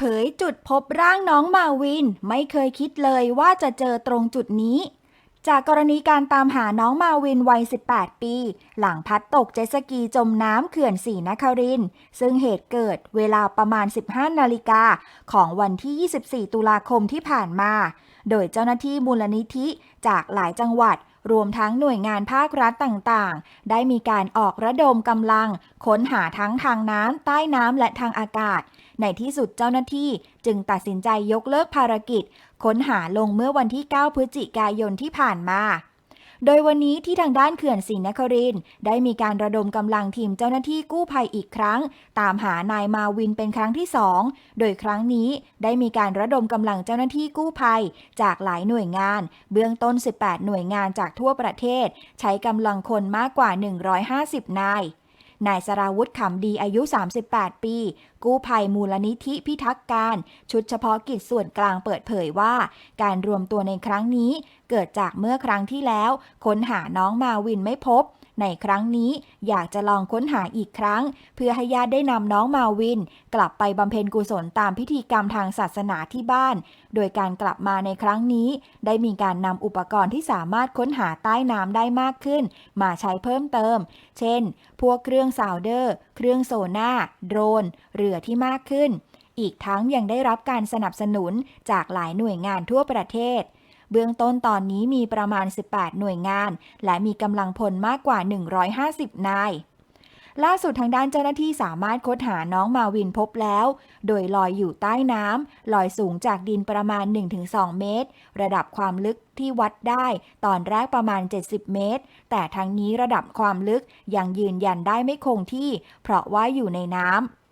เผยจุดพบร่างน้องมาวิน ไม่เคยคิดเลยว่าจะเจอตรงจุดนี้ จากกรณีการตามหาน้องมาวินวัย 18 ปี หลังพัดตกเจสกีจมน้ำเขื่อนศรีนคริน ซึ่งเหตุเกิดเวลาประมาณ 15 นาฬิกาของวันที่ 24 ตุลาคมที่ผ่านมา โดยเจ้าหน้าที่มูลนิธิจากหลายจังหวัด รวมทั้งหน่วยงานภาครัฐต่างๆ ได้มีการออกระดมกำลัง ค้นหาทั้งทางน้ำใต้น้ำและทางอากาศ ในที่สุดเจ้าหน้าที่จึงตัดสินใจยกเลิกภารกิจ ค้นหาลงเมื่อวันที่ 9 พฤศจิกายนที่ผ่านมา โดยวันนี้ที่ทางด้านเขื่อนศรีนครินได้มีการระดมกำลังทีมเจ้าหน้าที่กู้ภัยอีกครั้ง ตามหานายมาวินเป็นครั้งที่สองโดยครั้งนี้ได้มีการระดมกำลังเจ้าหน้าที่กู้ภัย จากหลายหน่วยงาน เบื้องต้น 18 หน่วยงานจากทั่วประเทศ ใช้กำลังคนมากกว่า 150 นาย นายสราวุธขำดีอายุ 38 ปี กู้ภัยมูลนิธิพิทักษ์การ ชุดเฉพาะกิจส่วนกลางเปิดเผยว่า การรวมตัวในครั้งนี้ เกิดจากเมื่อครั้งที่แล้ว ค้นหาน้องมาวินไม่พบ ในครั้งนี้อยากจะลองค้นหาอีกครั้ง เพื่อให้ญาติได้นำน้องมาวิน กลับไปบำเพ็ญกุศลตามพิธีกรรมทางศาสนาที่บ้าน โดยการกลับมาในครั้งนี้ ได้มีการนำอุปกรณ์ที่สามารถค้นหาใต้น้ำได้มากขึ้น มาใช้เพิ่มเติม เช่น พวกเครื่องซาวเดอร์ เครื่องโซน่าโดรน เรือที่มากขึ้น อีกทั้งยังได้รับการสนับสนุนจากหลายหน่วยงานทั่วประเทศ เบื้องต้นตอนนี้มีประมาณ 18 หน่วยงาน และมีกำลังพลมากกว่า 150 นายล่าสุดทางด้านเจ้าหน้าที่สามารถค้นหาน้องมาวินพบแล้ว โดยลอยอยู่ใต้น้ำลอยสูงจากดินประมาณ 1-2 เมตร ระดับความลึกที่วัดได้ ตอนแรกประมาณ 70 เมตร แต่ทั้งนี้ระดับความลึกยังยืนยันได้ไม่คงที่ เพราะว่าอยู่ในน้ำ